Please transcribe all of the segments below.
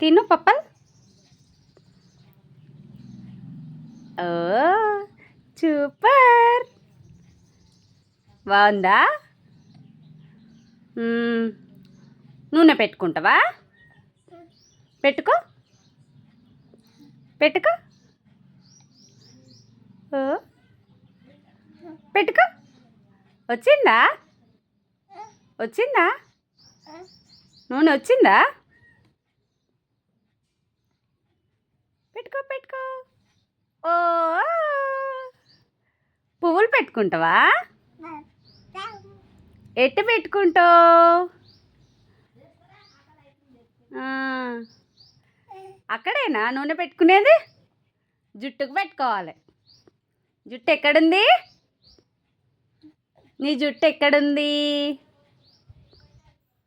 తిను పప్పల్. ఓ సూపర్. బాగుందా? నూనె పెట్టుకుంటావా? పెట్టుకో. పెట్టుకో. ఓ. పెట్టుకో. వచ్చిందా? వచ్చిందా? నూనె వచ్చిందా? పెట్టుకో పెట్టుకో. ఓ పువ్వులు పెట్టుకుంటావా? ఎట్టు పెట్టుకుంటావు? అక్కడేనా నూనె పెట్టుకునేది? జుట్టుకు పెట్టుకోవాలి. జుట్టు ఎక్కడుంది? నీ జుట్టు ఎక్కడుంది?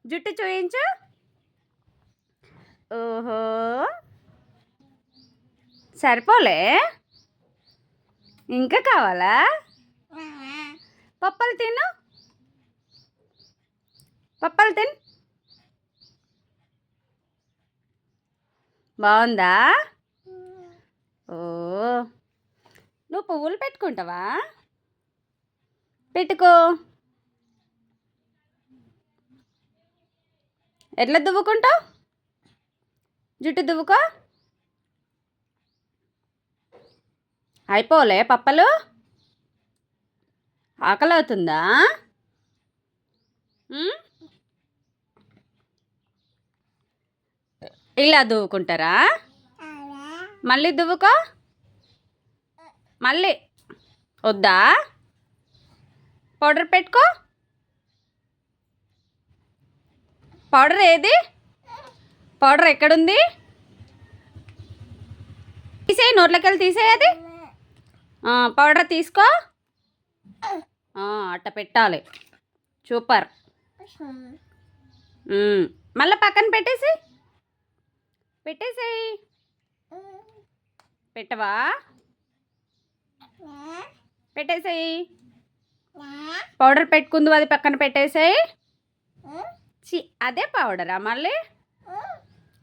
జుట్టు చూయించు. ఓహో. సరిపోలే. ఇంకా కావాలా? పప్పలు తిను. పప్పలు తిను. బాగుందా? ఓ. నువ్వు పువ్వులు పెట్టుకుంటావా? పెట్టుకో. ఎట్లా దువ్వుకుంటావు? జుట్టు దువ్వుకో. అయిపోలే పప్పలు? ఆకలి అవుతుందా ఇలా దువ్వుకుంటారా? మళ్ళీ దువ్వుకో. మళ్ళీ. వద్దా? పౌడర్ పెట్టుకో. పౌడర్ ఏది? పౌడర్ ఎక్కడుంది? తీసేయి నోట్లోకి వెళ్ళి తీసేయి పౌడర్ తీసుకో. అట్ట పెట్టాలి. సూపర్. మళ్ళీ పక్కన పెట్టేసి. పెట్టేసేయి. పెట్టవా? పెట్టేసేయి. పౌడర్ పెట్టుకుందు అది పక్కన పెట్టేసేయి. చి అదే పౌడరా మళ్ళీ?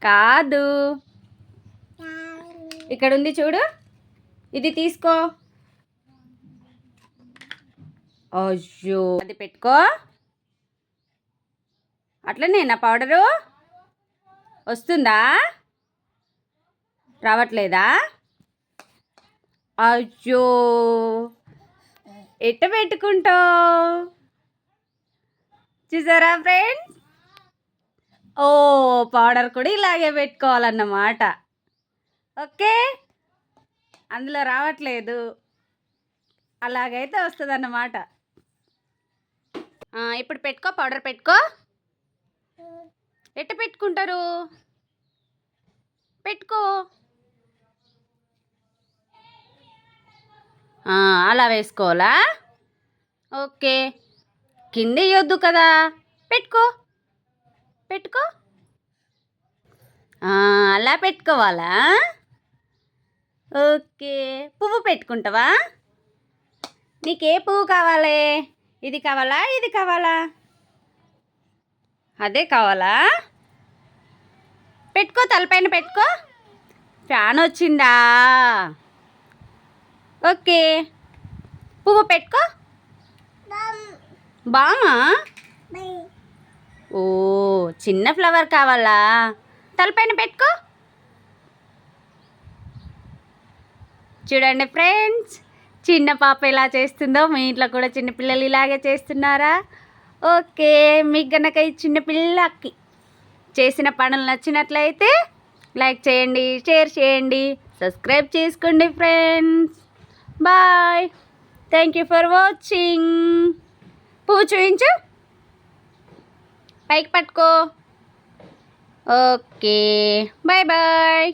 కాదు. ఇక్కడ ఉంది చూడు. ఇది తీసుకో. అయ్యో. అది పెట్టుకో. అట్లనే నా పౌడరు? వస్తుందా? రావట్లేదా? అయ్యో. ఎట్ట పెట్టుకుంటావు? చూసారా ఫ్రెండ్స్? ఓ పౌడర్ కూడా ఇలాగే పెట్టుకోవాలన్నమాట. ఓకే? అందులో రావట్లేదు. అలాగైతే వస్తుంది అన్నమాట ఇప్పుడు పెట్టుకో పౌడర్ పెట్టుకో. ఎట్ట పెట్టుకుంటారు? పెట్టుకో. అలా వేసుకోవాలా? ఓకే. కింద ఇవ్వద్దు కదా. పెట్టుకో. పెట్టుకో. అలా పెట్టుకోవాలా? ఓకే. పువ్వు పెట్టుకుంటావా? నీకే పువ్వు కావాలి. ఇది కావాలా? ఇది కావాలా? అదే కావాలా? పెట్టుకో తలపైన పెట్టుకో. ఫ్యాన్ వచ్చిందా? ఓకే. పువ్వు పెట్టుకో. బామా ఓ చిన్న ఫ్లవర్ కావాలా? తలపైన పెట్టుకో. చూడండి ఫ్రెండ్స్ చిన్న పాప ఎలా చేస్తుందో మీ ఇంట్లో కూడా చిన్నపిల్లలు ఇలాగే చేస్తున్నారా? ఓకే మీకు గనక ఈ చిన్నపిల్లకి చేసిన పనులు నచ్చినట్లయితే లైక్ చేయండి షేర్ చేయండి సబ్స్క్రైబ్ చేసుకోండి friends. Bye. Thank you for watching. పువ్వు చూపించు. పైకి పట్టుకో. Okay bye bye.